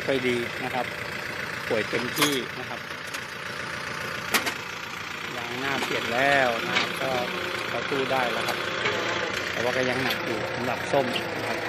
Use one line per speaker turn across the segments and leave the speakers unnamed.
ไม่ค่อยดีนะครับ ป่วยเต็มที่นะครับยางหน้าเปลี่ยนแล้วนะครับก็ก็ตู้ได้แล้วครับ แต่ว่าก็ยังหนักอยู่สำหรับส้มนะครับ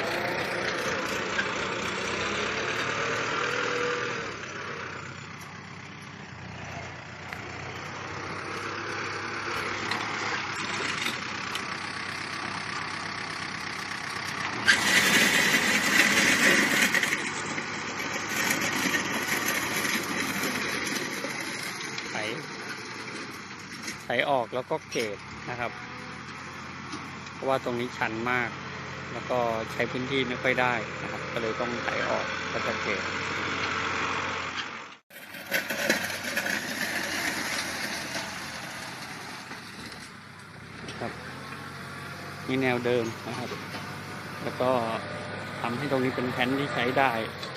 ออกแล้วก็เกตนะครับ เพราะว่าตรงนี้ชันมาก แล้วก็ใช้พื้นที่ไม่ค่อยได้นะครับ ก็เลยต้องไถออกแล้วก็เกตครับนี่แนวเดิมนะครับ แล้วก็ทำให้ตรงนี้เป็นแผ่นที่ใช้ได้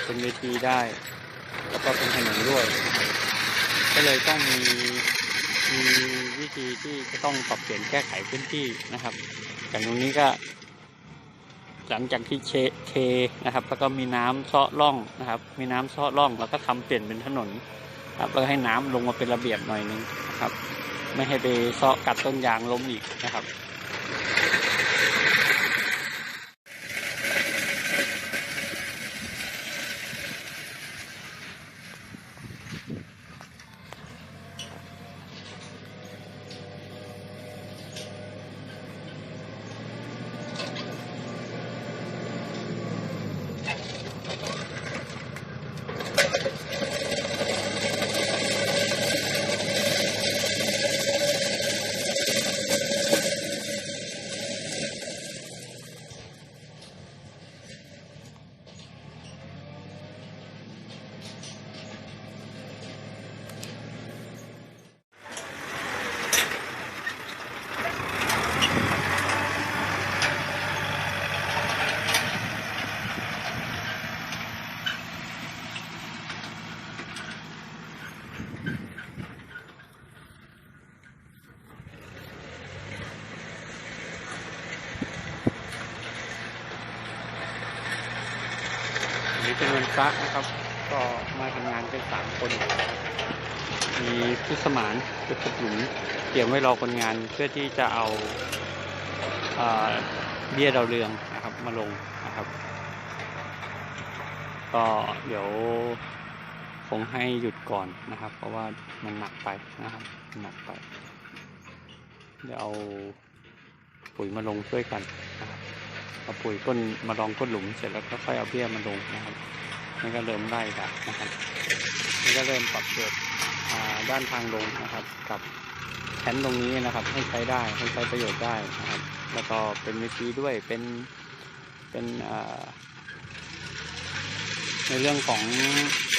เป็นเวทีได้ แล้วก็เป็นถนนด้วย ก็เลยต้องมี มีวิธีที่จะต้องปรับเปลี่ยนแก้ไขพื้นที่นะครับอย่างตรงนี้ก็ หลังจากที่เชเทนะครับ แล้วก็มีน้ำเซาะร่องนะครับ มีน้ำเซาะร่อง แล้วก็ทำเปลี่ยนเป็นถนนครับแล้วให้น้ำลงมาเป็นระเบียบหน่อยนึงนะครับ ไม่ให้ไปเซาะกัดต้นยางล้มอีกนะครับ อันนี้เป็นวันพระนะครับ ก็มาทำงานกันสามคน มีผู้สมานผู้ขุดหลุมเตรียมไว้รอคนงานเพื่อที่จะเอาเบี้ยดาวเรืองนะครับมาลงนะครับ ก็เดี๋ยวคงให้หยุดก่อนนะครับ เพราะว่ามันหนักไปนะครับหนักไป เดี๋ยวเอาปุ๋ยมาลงช่วยกันนะครับ เอาปุ๋ยก้นมาลองก้นหลุมเสร็จแล้วก็ค่อยเอาเบี้ยมาลงนะครับนี่ก็เริ่มไล่ละนะครับนี่ก็เริ่มปรับเปลี่ยนด้านทางลงนะครับ กับแผนตรงนี้นะครับ ให้ใช้ได้ให้ใช้ประโยชน์ได้นะครับ แล้วก็เป็นวิธีด้วยเป็นเป็นในเรื่องของ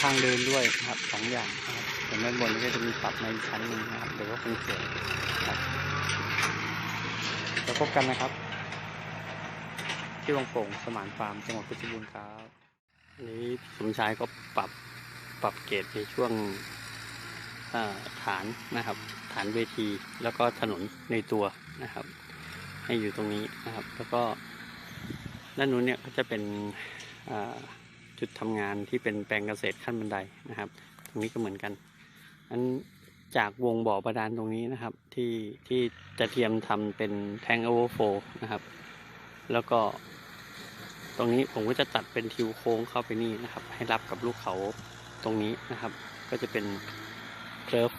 ทางเดินด้วยนะครับสองอย่างนะครับส่วนด้านบนก็จะมีปรับในชั้นหนึ่งนะครับเดี๋ยวก็คงสวยนะครับแล้วพบกันนะครับ ที่วังโป่งสมานฟาร์มจังหวัดเพชรบูรณ์ครับนี้สมชายก็ปรับปรับเกตในช่วงฐานนะครับ ฐานเวทีแล้วก็ถนนในตัวนะครับ ให้อยู่ตรงนี้นะครับ แล้วก็ด้านนู้นเนี่ยก็จะเป็นจุดทำงานที่เป็นแปลงเกษตรขั้นบันไดนะครับ ตรงนี้ก็เหมือนกันอันจากวงบ่อบาดาลตรงนี้นะครับ ที่ที่จะเทียมทำเป็นแทงโอเวอร์โฟนะครับ แล้วก็ ตรงนี้ผมก็จะตัดเป็นทิวโค้งเข้าไปนี่นะครับ ให้รับกับลูกเขาตรงนี้นะครับ ก็จะเป็นเคลิร์ฟ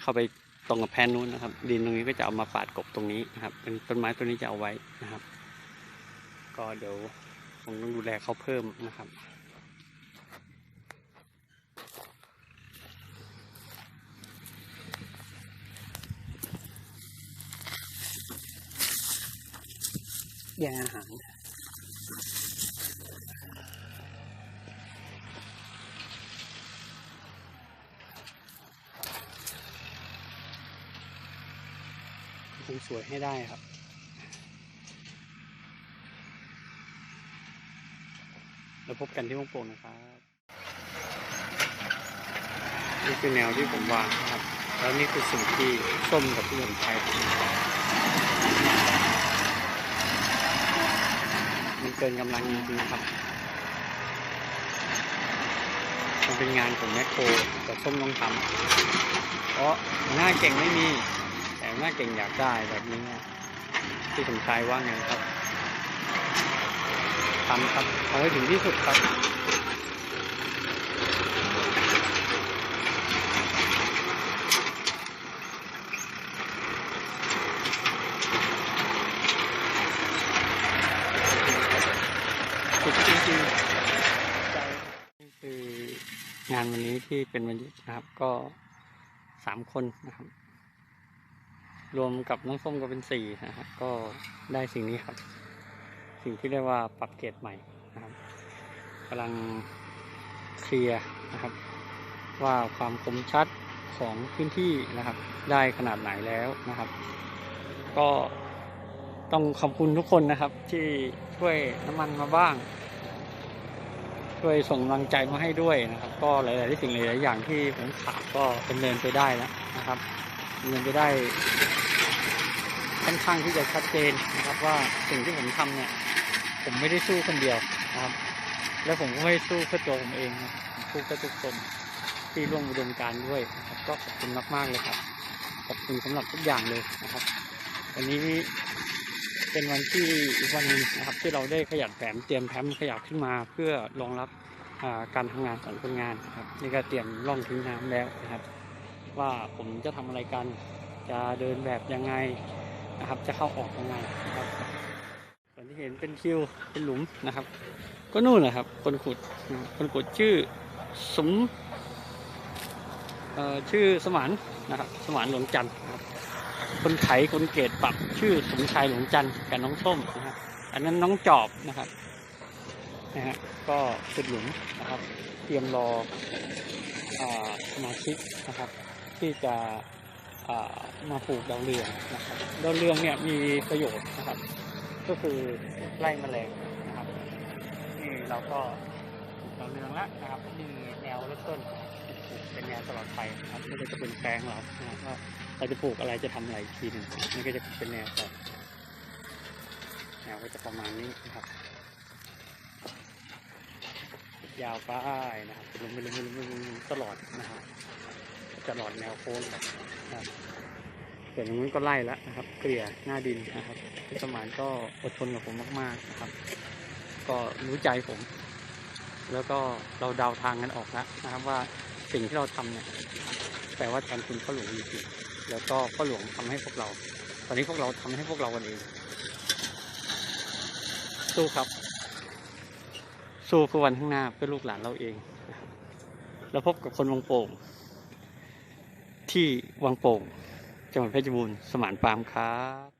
เข้าไปตรงกับแพนนู้นนะครับ ดินตรงนี้ก็จะเอามาปาดกบตรงนี้นะครับ เป็นต้นไม้ต้นนี้จะเอาไว้นะครับ ก็เดี๋ยวผมต้องดูแลเขาเพิ่มนะครับแย่งอาหาร สวยให้ได้ครับแล้วพบกันที่วงโป่งนะครับ นี่คือแนวที่ผมวางนะครับ แล้วนี่คือสิ่งที่ส้มกับพี่หนุ่มไทยมันเกินกำลังจริงๆครับ มันเป็นงานของแมคโครแต่ส้มต้องทำเพราะหน้าเก่งไม่มี น้าเก่งอยากได้แบบนี้นะที่สมชายว่าไงครับทำครับเอาให้ถึงที่สุดครับสุดจริงๆใจนี่คืองานวันนี้ที่เป็นวันหยุดนะครับก็สามคนนะครับ รวมกับน้องส้มก็เป็นสี่นะครับก็ได้สิ่งนี้ครับ สิ่งที่เรียกว่าปรับเกรดใหม่นะครับกำลังเคลียร์นะครับ ว่าความคมชัดของพื้นที่นะครับ ได้ขนาดไหนแล้วนะครับ ก็ต้องขอบคุณทุกคนนะครับที่ช่วยน้ำมันมาบ้าง ช่วยส่งกำลังใจมาให้ด้วยนะครับ ก็หลายๆสิ่งหลายๆอย่างที่ผมขาดก็ดำเนินไปได้แล้วนะครับดำเนินไปได้ ค่อนข้างที่จะชัดเจนนะครับว่าสิ่งที่ผมทำเนี่ย ผมไม่ได้สู้คนเดียวนะครับ แล้วผมก็ไม่ได้สู้เพื่อตัวผมเองผมสู้เพื่อทุกคนที่ร่วมอุดมการด้วยนะครับก็ขอบคุณมากๆเลยครับขอบคุณสำหรับทุกอย่างเลยนะครับ วันนี้เป็นวันที่อีกวันหนึงนะครับ ที่เราได้ขยันแผนเตรียมแผนขยับขึ้นมาเพื่อรองรับการทำงานของคนงานนะครับนี่ก็เตรียมล่องทิ้งน้ำแล้วนะครับ ว่าผมจะทำอะไรกันจะเดินแบบยังไง นะครับ จะเข้าออกยังไงนะครับส่วนที่เห็นเป็นคิวเป็นหลุมนะครับ ก็นู่นแหละครับ คนขุดคนขุดชื่อสมเอ่อชื่อสมานนะครับ สมานหลวงจันทร์นะครับ คนไถคนเกตปรับชื่อสมชายหลวงจันทร์กับน้องส้มนะฮะอันนั้นน้องจอบนะครับนะฮะก็ขุดหลุมนะครับ เตรียมรออสมาชิกนะครับ ที่จะ มาปลูกดาวเรืองนะครับดาวเรืองเนี่ยมีประโยชน์นะครับ ก็คือไล่แมลงนะครับนี่เราก็ปลูกดาวเรืองแล้วนะครับนี่แนวเริ่มต้นเป็นแนวตลอดไปนะครับนี่ก็จะเป็นแปลงเรานะครับว่าเราจะปลูกอะไรจะทำอะไรอีกทีนึงนี่ก็จะเป็นแนวต่อแนวก็จะประมาณนี้นะครับ ยาวไปนะครับลงไปลงไปลงไปลงตลอดนะครับ ตลอดแนวโค้งนะครับส่วนตรงนู้นก็ไล่แล้วนะครับ เกลี่ยหน้าดินนะครับพี่สมานก็อดทนกับผมมากๆนะครับ ก็รู้ใจผม แล้วก็เราเดาทางกันออกแล้วนะครับ ว่าสิ่งที่เราทำเนี่ยแปลว่าการคุณพ่อหลวงจริงๆแล้วก็พ่อหลวงทำให้พวกเรา ตอนนี้พวกเราทำให้พวกเรากันเองสู้ครับ สู้เพื่อวันข้างหน้าเพื่อลูกหลานเราเอง แล้วพบกับคนวงโป่ง ที่วังโป่ง จังหวัดเพชรบูรณ์สมานปามครับ